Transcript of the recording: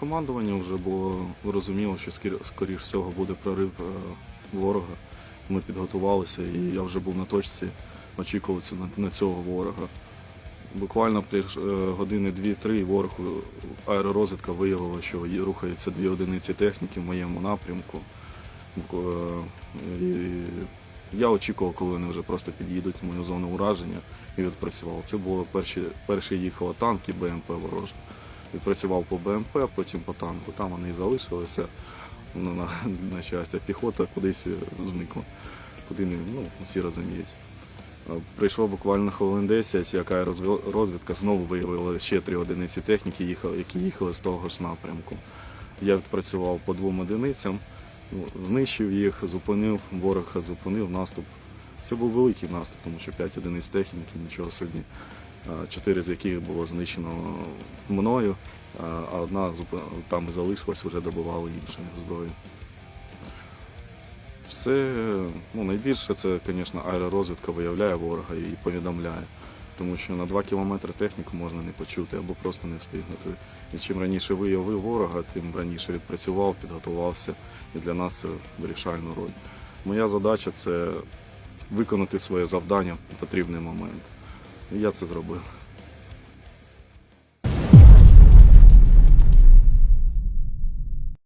командуванню вже було зрозуміло, що скоріш всього буде прорив е, ворога. Ми підготувалися і я вже був на точці, очікував цю- на, цього ворога. Буквально е, години дві-три ворог аеророзвідка виявила, що рухаються дві одиниці техніки в моєму напрямку. Е, І я очікував, коли вони вже просто під'їдуть в мою зону ураження і відпрацював. Це було перші, перші їхали танки БМП ворожі. Відпрацював по БМП, потім по танку. Там вони і залишилися. Ну, на, на щастя, піхота кудись зникла. Куди не, ну, всі розуміють. Прийшло буквально хвилин 10, яка розвідка знову виявила ще три одиниці техніки, які їхали з того ж напрямку. Я відпрацював по двом одиницям, ну, знищив їх, зупинив, ворог зупинив наступ. Це був великий наступ, тому що 5 одиниць техніки, нічого собі. А, Чотири з яких було знищено мною, а а одна там залишилась, вже добивали іншою зброєю. Все, ну, найбільше це, звісно, аеророзвідка виявляє ворога і повідомляє. Тому що на 2 кілометри техніку можна не почути або просто не встигнути. І чим раніше виявив ворога, тим раніше відпрацював, підготувався. І для нас це вирішальну роль. Моя задача це виконати своє завдання в потрібний момент. Я це зробив.